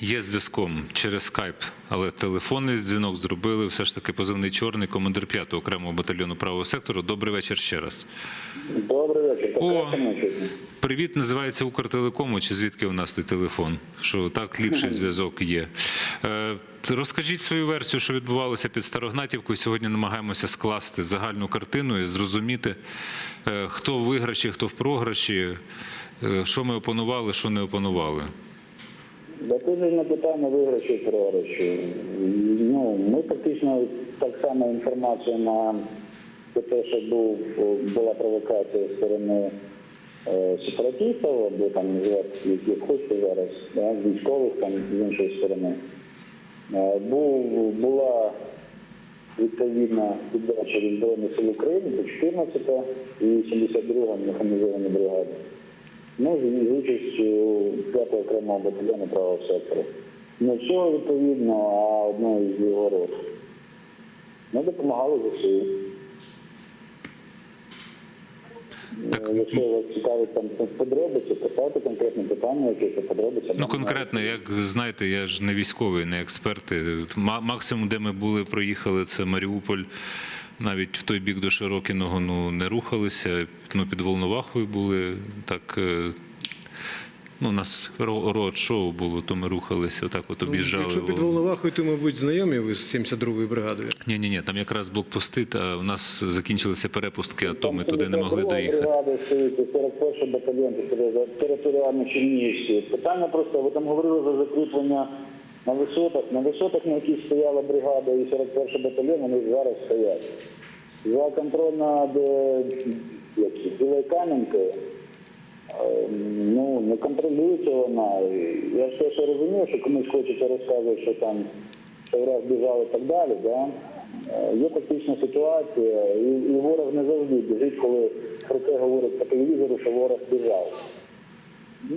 є зв'язком через скайп, але телефонний дзвінок зробили. Все ж таки позивний чорний командир 5-го окремого батальйону правого сектору. Добрий вечір ще раз. Добрий вечір. О. Привіт, називається Укртелекому. Чи звідки у нас той телефон? Що так ліпший зв'язок є? Е, розкажіть свою версію, що відбувалося під Старогнатівкою. Сьогодні намагаємося скласти загальну картину і зрозуміти, е, хто в виграші, хто в програші, е, що ми опанували, що не опанували. Дослідження питання виграші і. Ну, ми фактично так само інформацію на те, що був, була провокація з сторони е, сепаратистів, або там називати як, як хочете зараз, да, військових там з іншої сторони. Е, був, була відповідна віддача від Збройних сил України до 14 і 72 механізованої бригади. Ну, з участю 5-го окремого батальйону правого сектору. Не всього відповідно, а одного із його рот. Ми допомагали ЗСУ. Так, Е, Якщо вас цікавить там подробиці, поставте конкретне питання, яке це подробиці. Ну конкретно, як знаєте, я ж не військовий, не експерт. Ма- Максимум, де ми були, проїхали, це Маріуполь. Навіть в той бік до Широкіного ну, не рухалися. Ну, під Волновахою були. Так, е, ну, у нас род-шоу було, то ми рухалися, так от об'їжджали. Якщо під Волновахою, то, мабуть, знайомі ви з 72-ю бригадою. Ні, ні, ні, там якраз блокпости, та у нас закінчилися перепустки, а то ми туди не могли доїхати. І 41 батальйон територіально Чернігівський. Питання просто, ви там говорили за закріплення на висотах. На висотах, на яких стояла бригада і 41 батальйон, вони зараз стоять. За контроль над е, Білою Кам'янкою, е, ну, не контролюється вона. Я ж теж розумію, що комусь хочеться розказувати, що там що враз біжав і так далі. Да? Е, Є тактична ситуація, і, і ворог не завжди біжить, коли про це говорять по телевізору, що ворог біжав.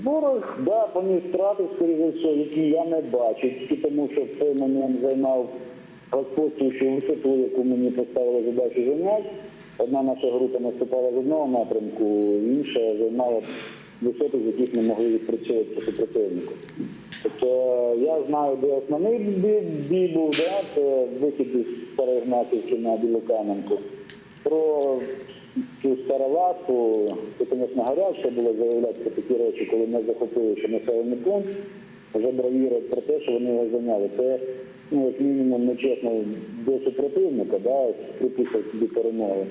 Ворог, да, поніс втрати, скоріше всього, які я не бачу, тільки тому, що в цей момент займав розпостівши висоту, яку мені поставили задачу зайняти. Одна наша група наступала з одного напрямку, інша займала висоти, з яких ми могли відпрацьовувати по супротивнику. Тобто я знаю, де основний бій, був, да, це вихід із Старої на Білу Кам'янку. Про цю староватку, це, звісно, гарячка було заявляти про такі речі, коли ми захопили ще населений пункт, вже бравіри про те, що вони його зайняли. Це, ну, як мінімум, нечесно до супротивника, да, приписав собі перемоги.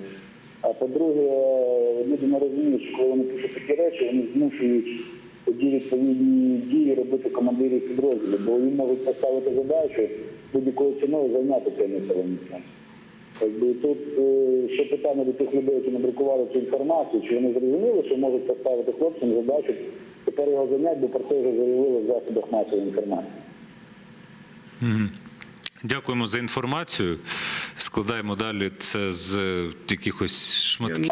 А по-друге, люди не розуміють, що коли вони пишуть такі речі, вони змушують тоді відповідні дії робити командирів підрозділів, бо їм можуть поставити задачу будь-якою ціною зайняти цей населений пункт. Якби тут е, ще питання до тих людей, які надрукували цю інформацію, чи вони зрозуміли, що можуть поставити хлопцям задачу тепер його зайняти, бо про це вже заявили в засобах масової інформації. Дякуємо за інформацію. Складаємо далі це з якихось шматків.